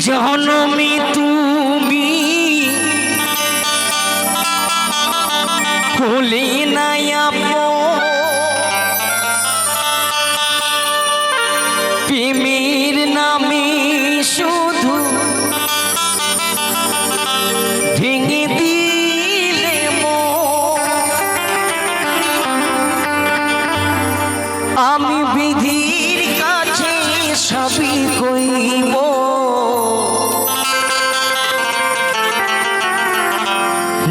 জনমে তুমি। হলে নাই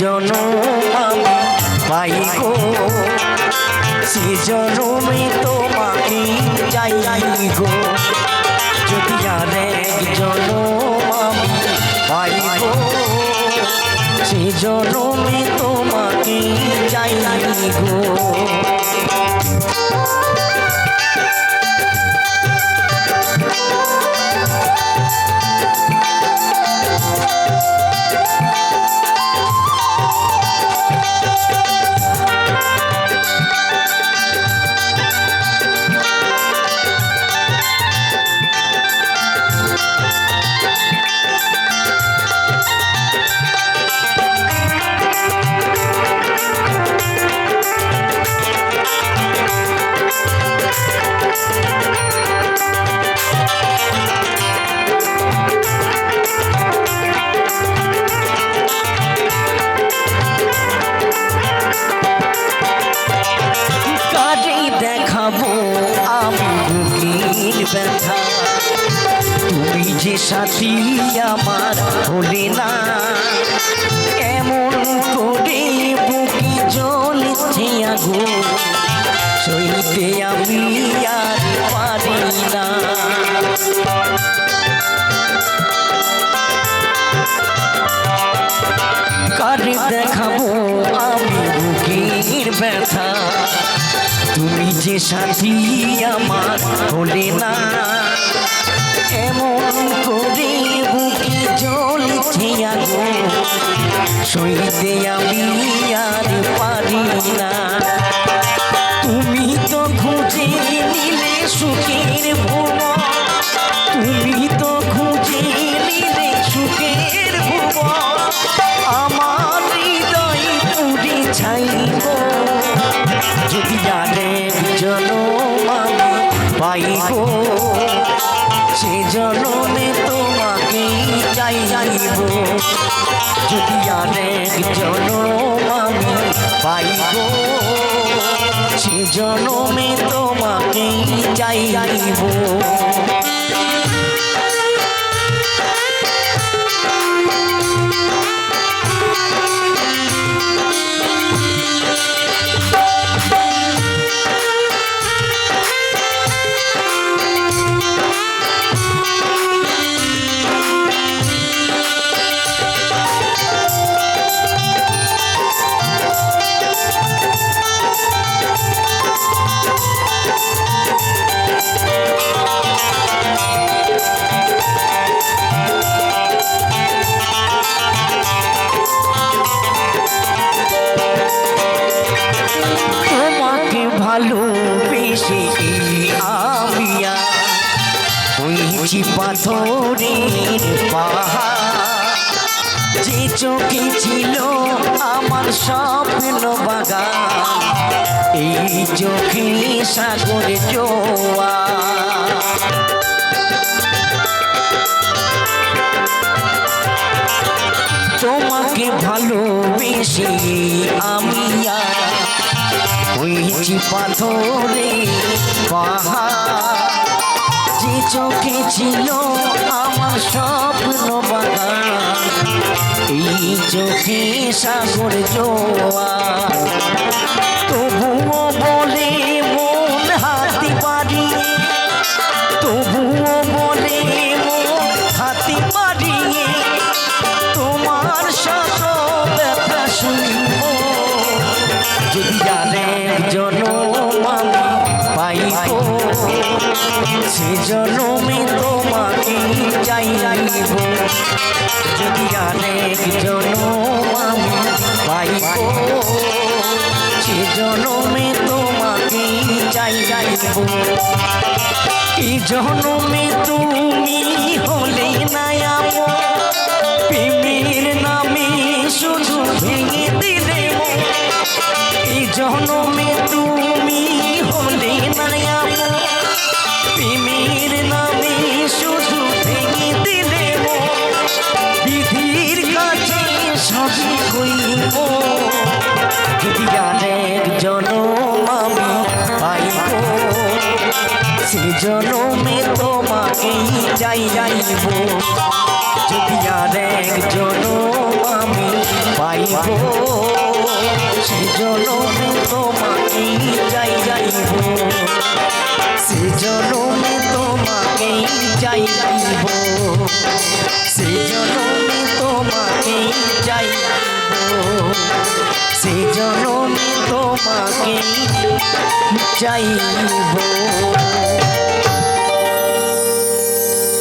জনম আমি পাই গো। সে জনমে তোমাকে চাই গো। যদি আরেক জনম আমি পাই গো, সে জনমে তোমাকে চাই গো। ব্যথা। তুমি যে সাথী আমার হলে না এমন করে বুকে জ্বলছে আগুন আমি আর পারি না। কারে দেখাবো আমি বুকের ব্যথা? যে সাথী আমার হলে না। এমন করে বুকে জ্বলছে আগুন, সইতে আমি আর পারি না। তুমি তো খুঁজে নিলে সুখের ভুবন, তুমি তো খুঁজে নিলে সুখের ভুবন। আমার হৃদয় পুরি ছাইব পাইব। সে জনমে তোমাকে চাই যাইব যদি আরেক জনম আমি পাইব, সে জনমে তোমাকে চাই যাইব হয়েছি পাথরের পাহাড়। যে চোখে ছিল আমার স্বপ্ন বাগান, এই চোখে সাগরে জোয়া তোমাকে ভালোবেসে আমি হয়েছি পাথরে পাহাড়। যে চোখে ছিল আমার স্বপ্ন বাগান এই চোখে সাগর জোয়া। তবুও বলে মন হাতি পারি তবুও সে জনমে তোমাকে চাইব। যদি অনেক জনম আমি পাইব, সে জনমে তোমাকে চাইব। এই জনমে তুমি হলে না প্রেমের নামে শুধু ভেঙে দিলে এই জনমে তুমি জনমে তোমাকে যাই যাইব। যদি অনেক জনম আমি পাইব, সে জনমে তোমাকে যাই যাইব। সে জনমে তোমাকে যাই যাইব। সে জনমে তোমাকে যাই যাইব। সে জনমে তোমাকে চাইব